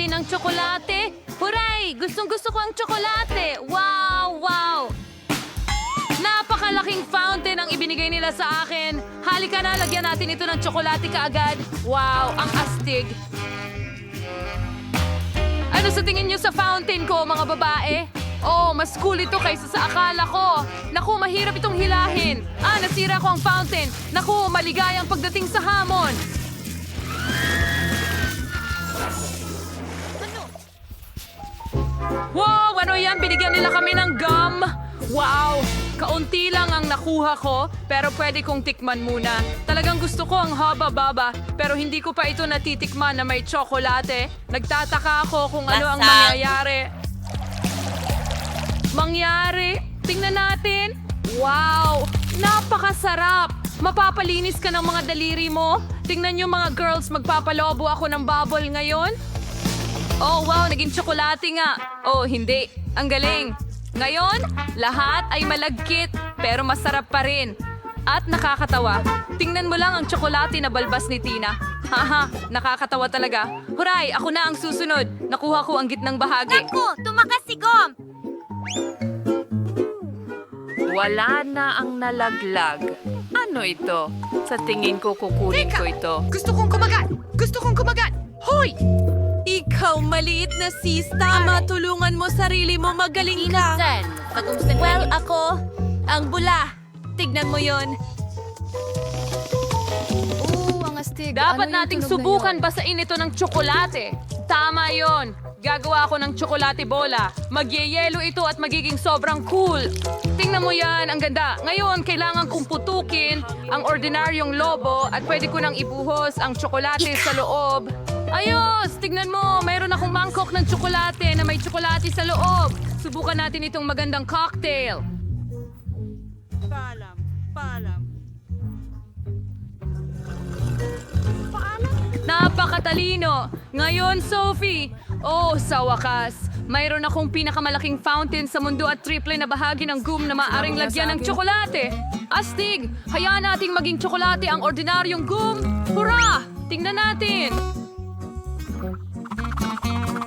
fountain ng tsokolate. Huray! Gustong gusto ko ang tsokolate. Wow! Wow! Napakalaking fountain ang ibinigay nila sa akin. Halika na, lagyan natin ito ng tsokolate kaagad. Wow! Ang astig. Ano sa tingin niyo sa fountain ko, mga babae? Oh, mas cool ito kaysa sa akala ko. Naku, mahirap itong hilahin. Ah, nasira ko ang fountain. Naku, maligayang pagdating sa hamon. Wow, ano yan? Binigyan nila kami ng gum. Wow, kaunti lang ang nakuha ko, pero pwede kong tikman muna. Talagang gusto ko ang haba-baba, pero hindi ko pa ito natitikman na may tsokolate. Nagtataka ako kung ano ang mangyayari. Mangyari? Tingnan natin. Wow! Napakasarap! Mapapalinis ka ng mga daliri mo. Tingnan nyo mga girls, magpapalobo ako ng bubble ngayon. Oh, wow, naging tsokolate nga. Oh, hindi. Ang galing. Ngayon, lahat ay malagkit, pero masarap pa rin. At nakakatawa. Tingnan mo lang ang tsokolate na balbas ni Tina. Haha, nakakatawa talaga. Huray, ako na ang susunod. Nakuha ko ang gitnang bahagi. Naku, tumakas si Gom! Wala na ang nalaglag. Ano ito? Sa tingin ko kukunin ko ito. Gusto kong kumagat! Gusto kong kumagat! Hoy! Ikaw, maliit na sis, tama, tulungan mo sarili mo, magaling ka. Pag-umsan Well, ako, ang bula. Tignan mo yon. Oo, ang astig. Dapat Ano yung nating tunog na subukan yun? basain ito ng tsokolate. Tama yon. Gagawa ako ng tsokolate bola. Magyeyelo ito at magiging sobrang cool. Tingnan mo yan, ang ganda. Ngayon, kailangan kong putukin ang ordinaryong lobo at pwede ko nang ibuhos ang tsokolate sa loob. Ayos! Tignan mo, mayroon akong mangkok ng tsokolate na may tsokolate sa loob. Subukan natin itong magandang cocktail. Napakatalino! Ngayon, Sophie! Oh, sa wakas, mayroon akong pinakamalaking fountain sa mundo at triple na bahagi ng gum na maaring lagyan ng tsokolate. Astig! Hayaan nating maging tsokolate ang ordinaryong gum! Hurra! Tingnan natin!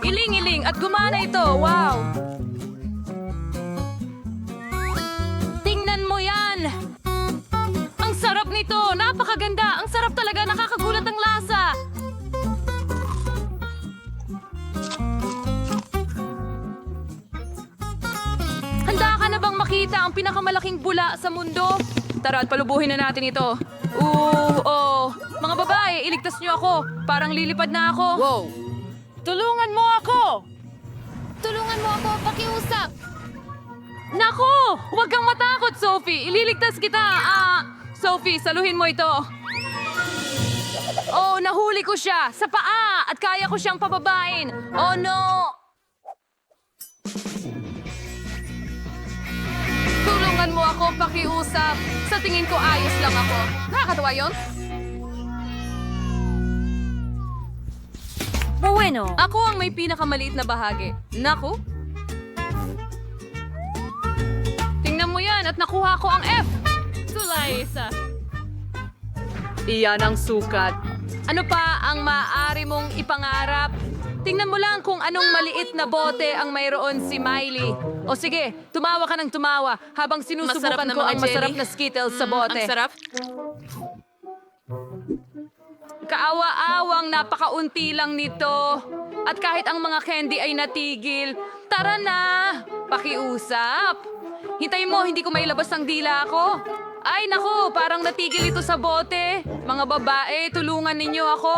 Iling-iling at gumana ito! Wow! Tingnan mo yan! Ang sarap nito! Napakaganda! Ang sarap talaga! Nakakagulat ang lasa! Handa ka na bang makita ang pinakamalaking bula sa mundo? Tara at palubuhin na natin ito. Ooh, oh. Mga babae, iligtas niyo ako. Parang lilipad na ako. Wow! Tulungan mo ako! Tulungan mo ako, pakiusap! Nako! Huwag kang matakot, Sophie! Ililigtas kita! Ah, Sophie, saluhin mo ito. Oh, nahuli ko siya! Sa paa! At kaya ko siyang pababain! Oh, no! Tulungan mo ako pakiusap. Sa tingin ko ayos lang ako. Nakakatawa yun? Bueno! Ako ang may pinakamaliit na bahagi. Naku? Tingnan mo yan at nakuha ko ang F. Tulay isa. Iyan ang sukat. Ano pa ang maaari mong ipangarap? Tingnan mo lang kung anong maliit na bote ang mayroon si Miley. O sige, tumawa ka ng tumawa habang sinusubukan Masarap ko ang masarap na Skittles sa Mm, bote. Ang sarap. Kaawa-awang napakaunti lang nito. At kahit ang mga candy ay natigil, tara na! Pakiusap! Hintayin mo, hindi ko mailabas ang dila ko. Ay nako, parang natigil ito sa bote. Mga babae, tulungan ninyo ako.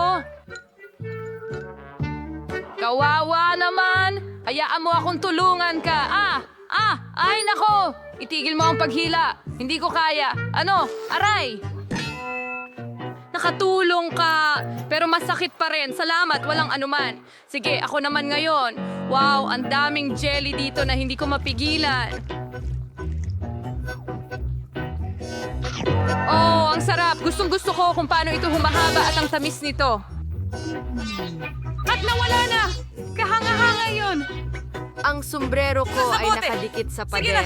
Kawawa naman! Hayaan mo akong tulungan ka. Ah! Ah! Ay nako! Itigil mo ang paghila. Hindi ko kaya. Ano? Aray! Nakatulong ka. Pero masakit pa rin. Salamat, walang anuman. Sige, ako naman ngayon. Wow, ang daming jelly dito na hindi ko mapigilan. Oh, ang sarap. Gustong gusto ko kung paano ito humahaba at ang tamis nito. At nawala na! Kahanga-hanga yun! Ang sombrero ko Nasa ay bote. nakadikit sa Sige na. pader.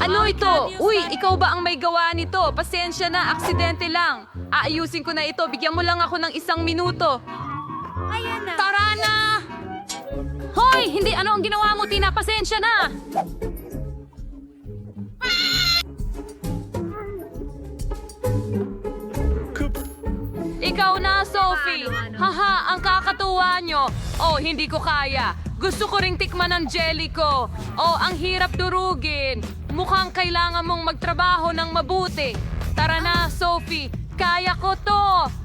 Ano ito? Uy, ikaw ba ang may gawa nito? Pasensya na, aksidente lang. Aayusin ko na ito. Bigyan mo lang ako ng isang minuto. Ayan na! Tara Ay, hindi. Ano ang ginawa mo, Tina? Pasensya na. Ikaw na, Sophie. Haha, ang kakatuwa nyo. Oh, hindi ko kaya. Gusto ko ring tikman ng jelly ko. Oh, ang hirap durugin. Mukhang kailangan mong magtrabaho ng mabuti. Tara na, Sophie. Kaya ko to.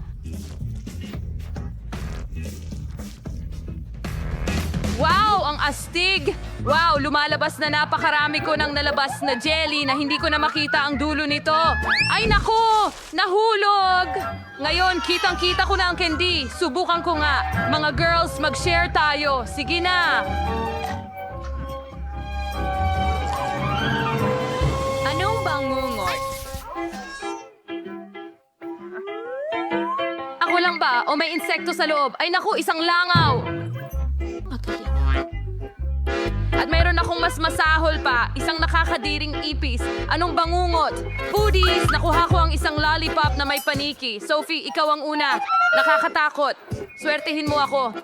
Wow, ang astig! Wow, lumalabas na napakarami ko ng nalabas na jelly na hindi ko na makita ang dulo nito. Ay naku! Nahulog! Ngayon, kitang-kita ko na ang candy. Subukan ko nga. Mga girls, mag-share tayo. Sige na! Anong bangungot? Ako lang ba? O may insekto sa loob? Ay naku, isang langaw! At mayroon akong mas masahol pa, isang nakakadiring ipis. Anong bangungot? Foodies! Nakuha ko ang isang lollipop na may paniki. Sophie, ikaw ang una. Nakakatakot. Swertihin mo ako.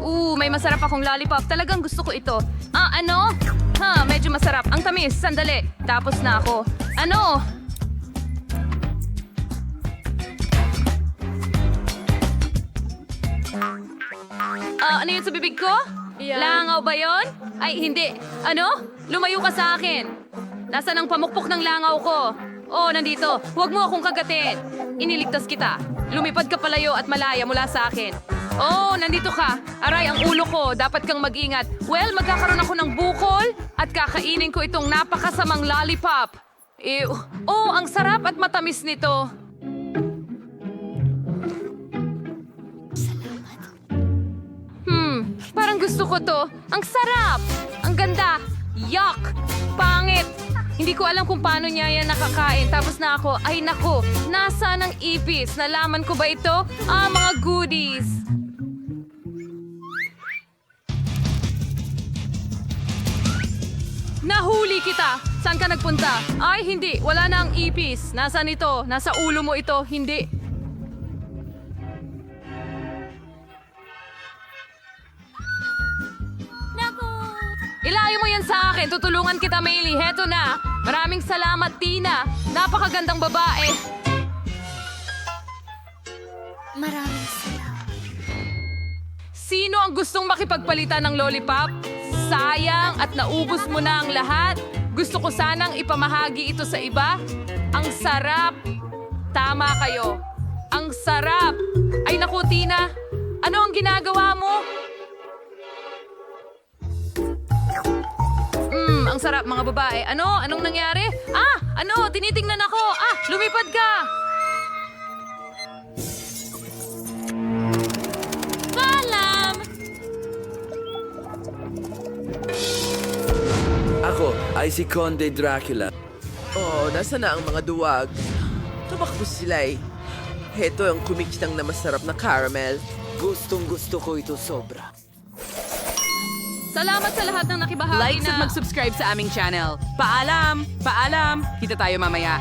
Ooh, may masarap akong lollipop. Talagang gusto ko ito. Ah, ano? Ha, medyo masarap. Ang tamis. Sandali. Tapos na ako. Ano? Ah, ano yun sa bibig ko? Langaw ba yon? Ay, hindi. Ano? Lumayo ka sa akin. Nasaan ang pamukpok ng langaw ko? Oh, nandito. Huwag mo akong kagatin. Iniligtas kita. Lumipad ka palayo at malaya mula sa akin. Oh, nandito ka. Aray, ang ulo ko. Dapat kang mag-ingat. Well, magkakaroon ako ng bukol at kakainin ko itong napakasamang lollipop. Ew. Oh, ang sarap at matamis nito. Gusto ko to. Ang sarap! Ang ganda! Yuck! Pangit! Hindi ko alam kung paano niya yan nakakain. Tapos na ako, ay nako, nasa ng ipis? Nalaman ko ba ito? Ah, mga goodies! Nahuli kita! Saan ka nagpunta? Ay, hindi. Wala na ang ipis. Nasaan ito? Nasa ulo mo ito. Hindi. Ilayo mo yan sa akin. Tutulungan kita, Maylie. Heto na. Maraming salamat, Tina. Napakagandang babae. Maraming salamat. Sino ang gustong makipagpalitan ng lollipop? Sayang at naubos mo na ang lahat. Gusto ko sanang ipamahagi ito sa iba. Ang sarap. Tama kayo. Ang sarap. Ay naku, Tina. Ano ang ginagawa mo? Mm, ang sarap mga babae. Ano? Anong nangyari? Ah! Ano? Tinitingnan ako. Ah! Lumipad ka! Paalam! Ako ay si Conde Dracula. Oh, nasa na ang mga duwag? Tumakbo sila eh. Heto ang kumikitang na masarap na caramel. Gustong gusto ko ito sobra. Salamat sa lahat ng nakibahagi Like na... at mag-subscribe sa aming channel. Paalam! Paalam! Kita tayo mamaya.